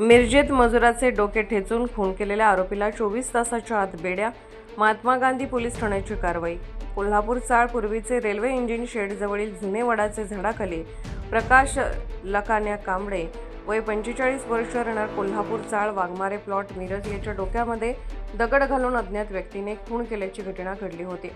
मिरजेत मजुराचे डोके ठेचून खून केलेल्या आरोपीला चोवीस तासाच्या आत बेड्या महात्मा गांधी पोलीस ठाण्याची कारवाई. कोल्हापूर चाळ पूर्वीचे रेल्वे इंजिन शेडजवळील जुने वडाचे झाडाखाली प्रकाश लकान्या कांबळे वय पंचेचाळीस वर्ष राहणार कोल्हापूर चाळ वाघमारे प्लॉट मिरज याच्या डोक्यामध्ये दगड घालून अज्ञात व्यक्तीने खून केल्याची घटना घडली होती.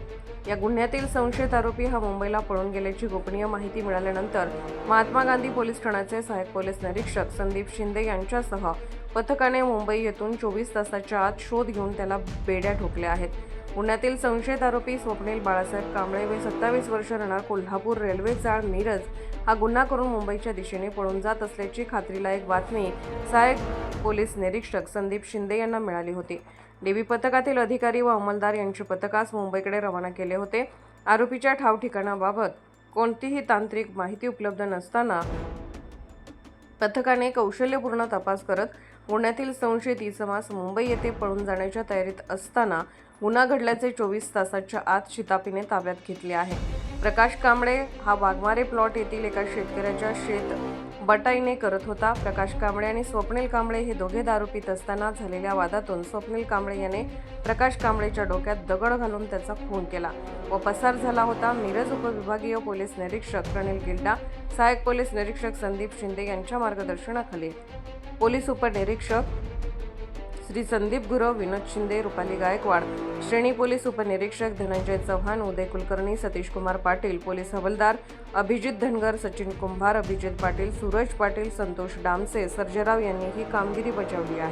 या गुन्ह्यातील संशयित आरोपी हा मुंबईला पळून गेल्याची गोपनीय माहिती मिळाल्यानंतर महात्मा गांधी पोलीस ठाण्याचे सहाय्यक पोलीस निरीक्षक संदीप शिंदे यांच्यासह पथकाने मुंबई येथून चोवीस तासाच्या आत शोध घेऊन त्याला बेड्या ठोकल्या आहेत. पुण्यातील संशयित आरोपी स्वप्नील बाळासाहेब कांबळे व सत्तावीस वर्ष राहणार कोल्हापूर रेल्वे चाळ मिरज हा गुन्हा करून मुंबईच्या दिशेने पळून जात असल्याची खात्रीलायक बातमी सहाय्यक पोलीस निरीक्षक संदीप शिंदे यांना मिळाली होती. डीबी पथकातील अधिकारी व अंमलदार यांची पथकास मुंबईकडे रवाना केले होते. आरोपीच्या ठाव ठिकाणाबाबत कोणतीही तांत्रिक माहिती उपलब्ध नसताना पथकाने कौशल्यपूर्ण तपास करत पुण्यातील संशयित इसमास मुंबई येथे पळून जाण्याच्या तयारीत असताना गुन्हा घडल्याचे चोवीस तासाच्या आत शितापीने ताब्यात घेतले आहे. प्रकाश कांबळे हा वाघमारे प्लॉट येथील एका शेतकऱ्याच्या शेत बटाईने करत होता प्रकाश कांबळे आणि स्वप्नील कांबळे हे दोघे दारू पित असताना झालेल्या वादातून स्वप्नील कांबळे याने प्रकाश कांबळेच्या डोक्यात दगड घालून त्याचा खून केला व पसार झाला होता मिरज उपविभागीय पोलीस निरीक्षक प्रणिल गिल्डा सहाय्यक पोलीस निरीक्षक संदीप शिंदे यांच्या मार्गदर्शनाखाली. पोलीस उपनिरीक्षक श्री संदीप गुरव विनोद शिंदे रुपाली गायकवाड श्रेणी पोलीस उपनिरीक्षक धनंजय चव्हाण उदय कुलकर्णी सतीश कुमार पाटील पोलीस हवालदार अभिजित धनगर सचिन कुंभार अभिजित पाटील सूरज पाटील संतोष डामसे सर्जेराव यांनी ही कामगिरी बजावली आहे.